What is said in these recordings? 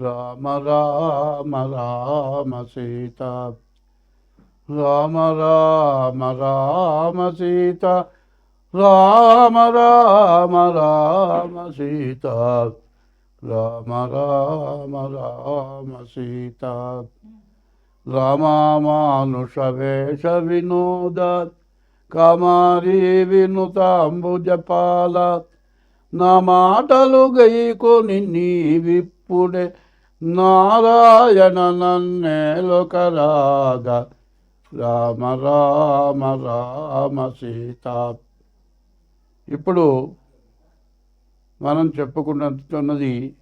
రామ రామ రామ సీత రామ రామ రామ సీత రామ రామ రామ సీత రామ రామ రామ సీత. రామానుష వేష వినోద కమారి వినుతాంబుజపాల నా మాటలు గైకొని నీవిప్పుడే నారాయణ నన్నేలొకరాగ రామ రామ రామ సీత. ఇప్పుడు మనం చెప్పుకుంటున్నది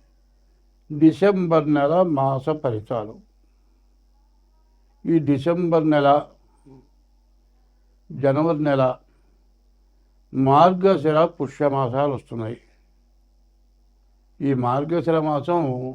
డిసెంబర్ నెల మాస ఫలితాలు. ఈ డిసెంబర్ నెల జనవరి నెల మార్గశిర పుష్యమాసాలు వస్తున్నాయి. ఈ మార్గశిర మాసం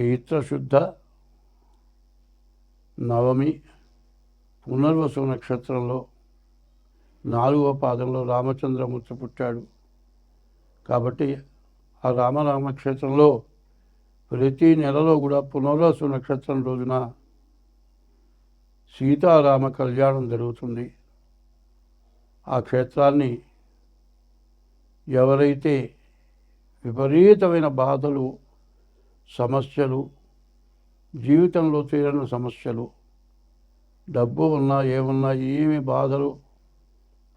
చైత్రశుద్ధ నవమి పునర్వసు నక్షత్రంలో నాలుగవ పాదంలో రామచంద్రమూర్తి పుట్టాడు. కాబట్టి ఆ రామరామక్షేత్రంలో ప్రతి నెలలో కూడా పునర్వసు నక్షత్రం రోజున సీతారామ కళ్యాణం జరుగుతుంది. ఆ క్షేత్రాన్ని ఎవరైతే విపరీతమైన బాధలు సమస్యలు జీవితంలో తీరని సమస్యలు డబ్బు ఉన్నా ఏమున్నా ఏమి బాధలు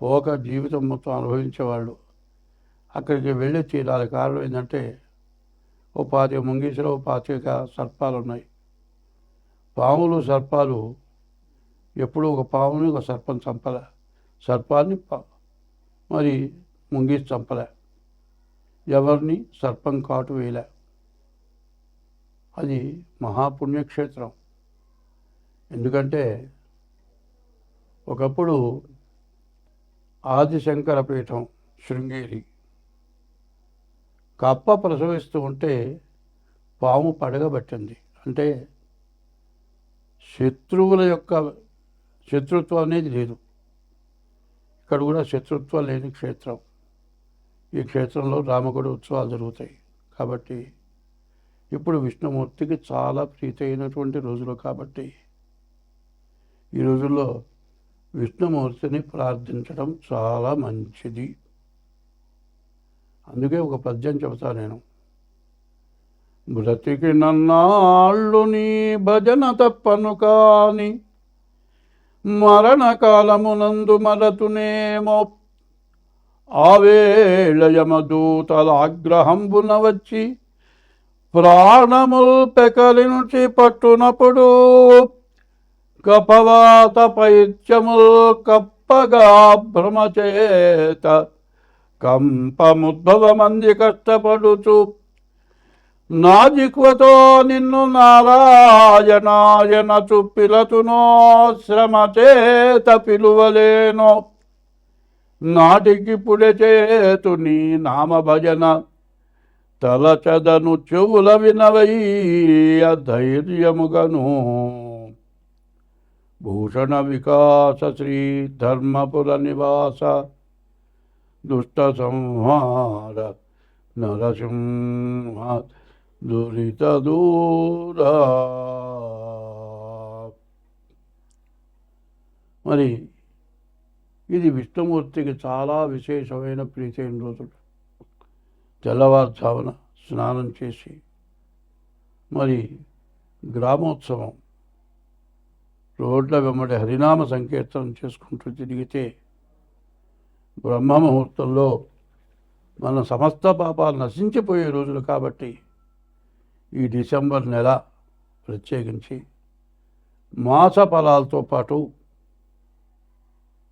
పోక జీవితం మొత్తం అనుభవించేవాళ్ళు. అక్కడికి వెళ్ళి తీరాలి. కారణం ఏంటంటే ఓ పాతి ముంగీసులో ఓ పాతిక సర్పాలు ఉన్నాయి పాములు సర్పాలు ఎప్పుడూ ఒక పాముని ఒక సర్పం చంపలే. సర్పాన్ని పా మరి ముంగీసి చంపలే. ఎవరిని? సర్పం కాటు వేయలే. అది మహాపుణ్యక్షేత్రం. ఎందుకంటే ఒకప్పుడు ఆదిశంకర పీఠం శృంగేరి. కప్ప ప్రసవిస్తూ ఉంటే పాము పడగబట్టింది అంటే శత్రువుల యొక్క శత్రుత్వం అనేది లేదు. ఇక్కడ కూడా శత్రుత్వం లేని క్షేత్రం. ఈ క్షేత్రంలో రామగుడి ఉత్సవాలు జరుగుతాయి. కాబట్టి ఇప్పుడు విష్ణుమూర్తికి చాలా ప్రీతి అయినటువంటి రోజులు కాబట్టి ఈ రోజుల్లో విష్ణుమూర్తిని ప్రార్థించడం చాలా మంచిది. అందుకే ఒక పద్యం చెబుతా నేను. బ్రతికి నన్నాళ్ళు నీ భజన తప్పను కాని మరణకాలమునందు మరతునేమో ఆవేళ ఆగ్రహంబున వచ్చి ప్రాణముల్ పెకలినుచి పట్టునప్పుడు కపవాత పైత్యముల్ కప్పగా భ్రమచేత కంపముద్భవమంది కష్టపడుచు. నా జిక్వతో నిన్ను నారాయణాయన చుప్పిలతునో శ్రమ చేత పిలువలేనో. నాటికి చేతు నీ నామ భజన తలచదను చెవుల వినవయీయ ధైర్యముగను భూషణ వికాస శ్రీ ధర్మపుర నివాస దుష్ట సంహార నరసింహ దురిత దూర. మరి ఇది విష్ణుమూర్తికి చాలా విశేషమైన ప్రీతి అయిన రోజులు? తెల్లవారుజామున స్నానం చేసి మరి గ్రామోత్సవం రోడ్ల వెంబడి హరినామ సంకీర్తనం చేసుకుంటూ తిరిగితే బ్రహ్మ ముహూర్తంలో మన సమస్త పాపాలు నశించిపోయే రోజులు కాబట్టి ఈ డిసెంబర్ నెల ప్రత్యేకించి మాస ఫలాలతో పాటు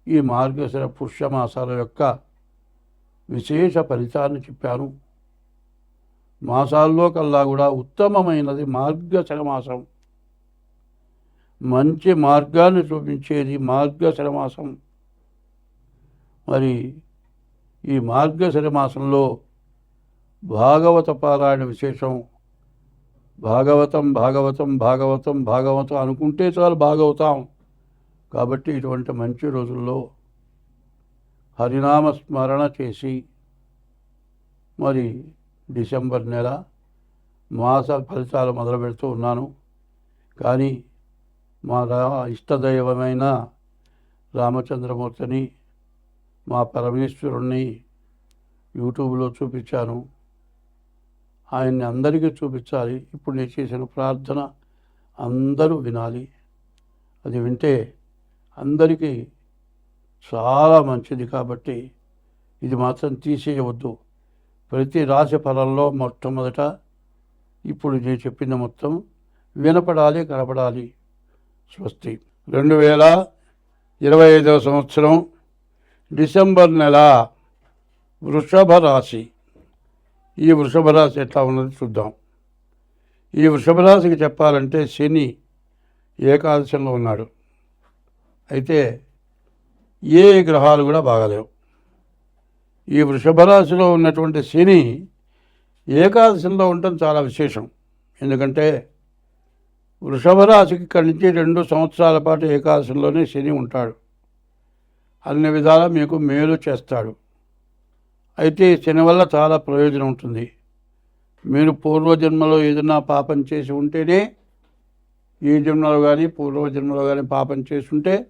ఈ మార్గశిర పుష్యమాసాల యొక్క విశేష ఫలితాన్ని చెప్పాను. మాసాల్లో కల్లా కూడా ఉత్తమమైనది మార్గశిర మాసం మంచి మార్గాన్ని చూపించేది మార్గశిర మాసం మరి ఈ మార్గశిర మాసంలో భాగవత పారాయణ విశేషం. భాగవతం భాగవతం భాగవతం భాగవతం అనుకుంటే చాలు భాగవతాం. కాబట్టి ఇటువంటి మంచి రోజుల్లో హరినామ స్మరణ చేసి మరి డిసెంబర్ నెల మాస ఫలితాలు మొదలు పెడుతూ ఉన్నాను. కానీ మా రా ఇష్టదైవమైన రామచంద్రమూర్తిని మా పరమేశ్వరుణ్ణి యూట్యూబ్లో చూపించాను. ఆయన్ని అందరికీ చూపించాలి. ఇప్పుడు నేను చేసిన ప్రార్థన అందరూ వినాలి. అది వింటే అందరికీ చాలా మంచిది కాబట్టి ఇది మాత్రం తీసేయవద్దు. ప్రతి రాశి ఫలంలో మొట్టమొదట ఇప్పుడు నేను చెప్పింది మొత్తం వినపడాలి కనపడాలి. స్వస్తి. రెండు వేల ఇరవై ఐదవ సంవత్సరం డిసెంబర్ నెల వృషభ రాశి. ఈ వృషభ రాశి ఎట్లా ఉన్నది చూద్దాం. ఈ వృషభ రాశికి చెప్పాలంటే శని ఏకాదశంలో ఉన్నాడు. అయితే ఏ గ్రహాలు కూడా బాగలేవు. ఈ వృషభ రాశిలో ఉన్నటువంటి శని ఏకాదశంలో ఉండటం చాలా విశేషం. ఎందుకంటే వృషభ రాశికి ఇక్కడి నుంచి రెండు సంవత్సరాల పాటు ఏకాదశంలోనే శని ఉంటాడు. అన్ని విధాలా మీకు మేలు చేస్తాడు. అయితే శని వల్ల చాలా ప్రయోజనం ఉంటుంది. మీరు పూర్వజన్మలో ఏదైనా పాపం చేసి ఉంటేనే ఈ జన్మలో కానీ పూర్వజన్మలో కానీ పాపం చేసి ఉంటే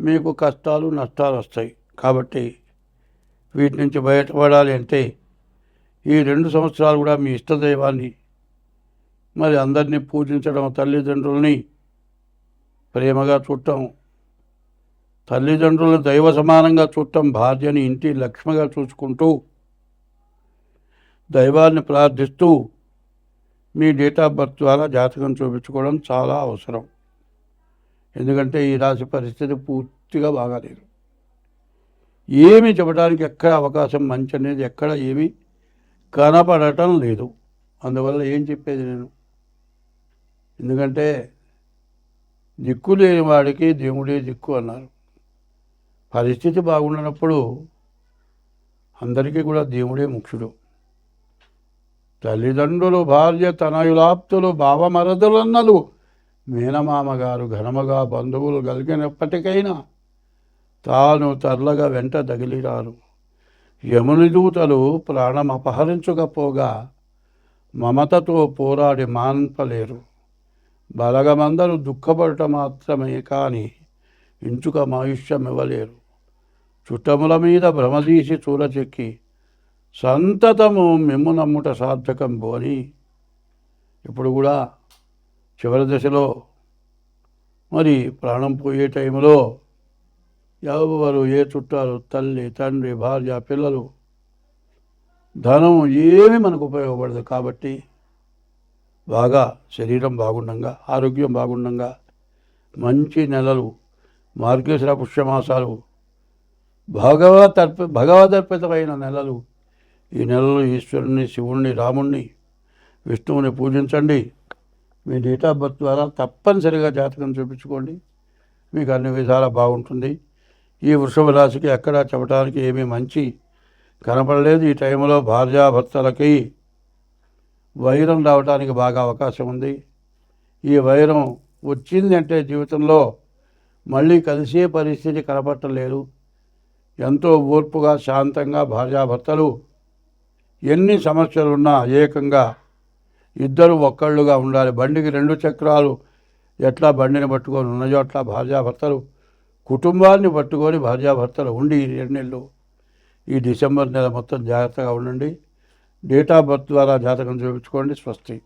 మీకు కష్టాలు నష్టాలు వస్తాయి. కాబట్టి వీటి నుంచి బయటపడాలి అంటే ఈ రెండు సంవత్సరాలు కూడా మీ ఇష్టదైవాన్ని మరి అందరినీ పూజించడం తల్లిదండ్రుల్ని ప్రేమగా చూడటం తల్లిదండ్రులను దైవ సమానంగా చూడటం భార్యని ఇంటి లక్ష్మిగా చూసుకుంటూ దైవాన్ని ప్రార్థిస్తూ మీ డేట్ ఆఫ్ బర్త్ ద్వారా జాతకం చూపించుకోవడం చాలా అవసరం. ఎందుకంటే ఈ రాశి పరిస్థితి పూర్తిగా బాగాలేదు. ఏమి చెప్పడానికి ఎక్కడ అవకాశం మంచి అనేది ఎక్కడ ఏమీ కనపడటం లేదు. అందువల్ల ఏం చెప్పేది నేను? ఎందుకంటే దిక్కు లేని వాడికి దేవుడే దిక్కు అన్నారు. పరిస్థితి బాగుండనప్పుడు అందరికీ కూడా దేవుడే ముఖ్యుడు. తల్లిదండ్రులు భార్య తనయులాప్తులు భావమరదులన్నలు మేనమామగారు ఘనముగా బంధువులు కలిగినప్పటికైనా తాను తర్లగా వెంట తగిలిరారు. యముని దూతలు ప్రాణం అపహరించకపోగా మమతతో పోరాడి మాన్పలేరు. బలగమందరూ దుఃఖపడట మాత్రమే కానీ ఇంచుక మాయుష్యం ఇవ్వలేరు చుట్టముల మీద భ్రమదీసి చూలచెక్కి సంతతము మిమ్ము నమ్ముట సార్థకం పోని ఇప్పుడు కూడా చివరి దశలో మరి ప్రాణం పోయే టైంలో ఎవరు ఏ చుట్టాలు తల్లి తండ్రి భార్య పిల్లలు ధనం ఏమీ మనకు ఉపయోగపడదు కాబట్టి బాగా శరీరం బాగుండంగా ఆరోగ్యం బాగుండంగా మంచి నెలలు మార్గేశ్వర పుష్యమాసాలు భగవతర్ప భగవదర్పితమైన నెలలు. ఈ నెలలో ఈశ్వరుణ్ణి శివుణ్ణి రాముణ్ణి విష్ణువుని పూజించండి. మీ డేట్ ఆఫ్ బర్త్ ద్వారా తప్పనిసరిగా జాతకం చూపించుకోండి. మీకు అన్ని విధాలా బాగుంటుంది. ఈ వృషభ రాశికి ఎక్కడా చెప్పడానికి ఏమీ మంచి కనపడలేదు. ఈ టైంలో భార్యాభర్తలకి వైరం రావడానికి బాగా అవకాశం ఉంది. ఈ వైరం వచ్చింది అంటే జీవితంలో మళ్ళీ కలిసే పరిస్థితి కనపట్టలేదు ఎంతో ఓర్పుగా శాంతంగా భార్యాభర్తలు ఎన్ని సమస్యలున్నా ఏకంగా ఇద్దరు ఒక్కళ్ళుగా ఉండాలి. బండికి రెండు చక్రాలు ఎట్లా బండిని పట్టుకొని ఉన్న చోట్ల భార్యాభర్తలు కుటుంబాన్ని పట్టుకొని భార్యాభర్తలు ఉండి ఈ రెండు నెలలు. ఈ డిసెంబర్ నెల మొత్తం జాగ్రత్తగా ఉండండి. డేట్ ఆఫ్ బర్త్ ద్వారా జాతకం చూపించుకోండి. స్వస్తి.